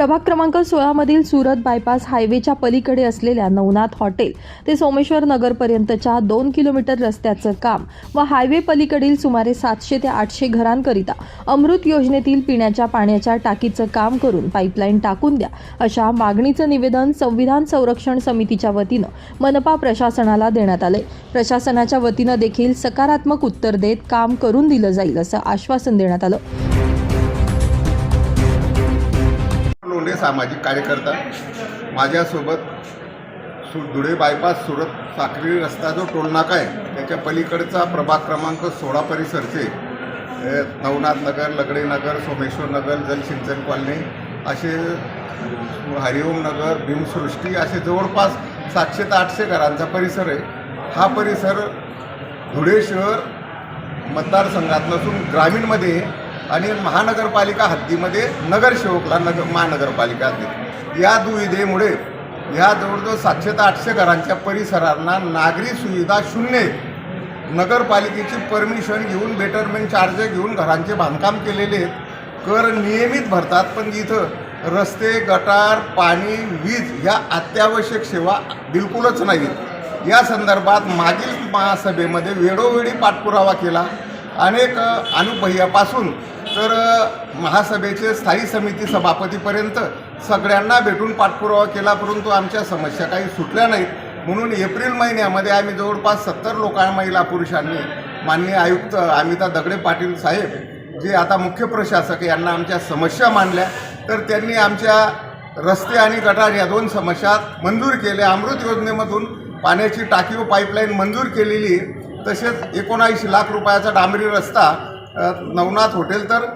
प्रभाग क्रमांक सोळामधील सुरत बायपास हायवेच्या पलीकडे असलेल्या नवनाथ हॉटेल ते सोमेश्वर नगरपर्यंतच्या दोन किलोमीटर रस्त्याचं काम व हायवे पलीकडील सुमारे सातशे ते आठशे घरांकरिता अमृत योजनेतील पिण्याच्या पाण्याच्या टाकीचं काम करून पाईपलाईन टाकून द्या अशा मागणीचं निवेदन संविधान संरक्षण समितीच्या वतीनं मनपा प्रशासनाला देण्यात आले प्रशासनाच्या वतीनं देखील सकारात्मक उत्तर देत काम करून दिलं जाईल असं आश्वासन देण्यात आलं. कोंडे सामाजिक कार्यकर्ता माझ्यासोबत सु धुळे बायपास सुरत साक्री रस्ता जो टोलनाका आहे त्याच्या पलीकडचा प्रभाग क्रमांक सोळा परिसरचे नवनाथ नगर लगडे नगर सोमेश्वर नगर जलसिंचन कॉलनी असे हरिओम नगर भीमसृष्टी असे जवळपास सातशे ते आठशे घरांचा परिसर आहे. हा परिसर धुळे शहर मतदारसंघात नसून ग्रामीणमध्ये आहे आणि महानगरपालिका हद्दीमध्ये नगरसेवकला नगर महानगरपालिका हद्दीत या दुविधेमुळे ह्या जवळजवळ सातशे ते आठशे घरांच्या परिसरांना नागरी सुविधा शून्य नगरपालिकेची परमिशन घेऊन बेटरमेंट चार्ज घेऊन घरांचे बांधकाम केलेले आहेत. कर नियमित भरतात पण इथं रस्ते गटार पाणी वीज ह्या अत्यावश्यक सेवा बिलकुलच नाहीत. या संदर्भात मागील महासभेमध्ये वेळोवेळी पाठपुरावा केला. अनेक अ, तर महासभेचे स्थायी समिती सभापतीपर्यंत सगळ्यांना भेटून पाठपुरावा केला परंतु आमच्या समस्या काही सुटल्या नाहीत. म्हणून एप्रिल महिन्यामध्ये आम्ही जवळपास सत्तर लोकां महिला पुरुषांनी माननीय आयुक्त अमिता दगडे पाटील साहेब जे आता मुख्य प्रशासक यांना आमच्या समस्या मांडल्या. तर त्यांनी आमच्या रस्ते आणि गटार या दोन समस्या मंजूर केल्या. अमृत योजनेमधून पाण्याची टाकी व पाईपलाईन मंजूर केलेली तसेच एकोणऐंशी लाख रुपयाचा डांबरी रस्ता नवनाथ हॉटेल तर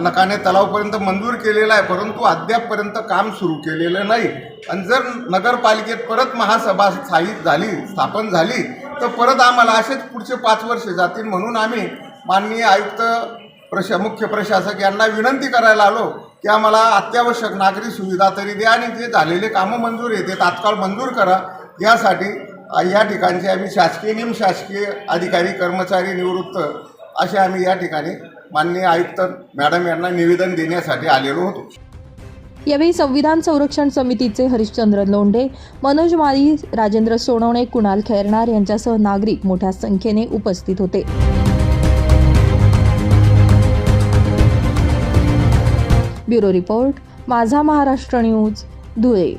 नकाने तलावपर्यंत मंजूर केलेला आहे परंतु अद्यापपर्यंत काम सुरू केलेलं नाही. आणि जर नगरपालिकेत परत महासभा स्थायी झाली स्थापन झाली तर परत आम्हाला असेच पुढचे पाच वर्ष जातील म्हणून आम्ही माननीय आयुक्त प्रशा मुख्य प्रशासक यांना विनंती करायला आलो की आम्हाला अत्यावश्यक नागरी सुविधा तरी द्या आणि जे झालेले कामं मंजूर आहे ते तात्काळ मंजूर करा. यासाठी या ठिकाणचे आम्ही शासकीय निमशासकीय अधिकारी कर्मचारी निवृत्त असे आम्ही या ठिकाणी माननीय आयुक्त मॅडम यांना निवेदन देण्यासाठी आलेलो होतो. यावेळी संविधान संरक्षण समितीचे हरिश्चंद्र लोंढे मनोज माळी राजेंद्र सोनवणे कुणाल खैरणार यांच्यासह नागरिक मोठ्या संख्येने उपस्थित होते. ब्युरो रिपोर्ट माझा महाराष्ट्र न्यूज धुळे.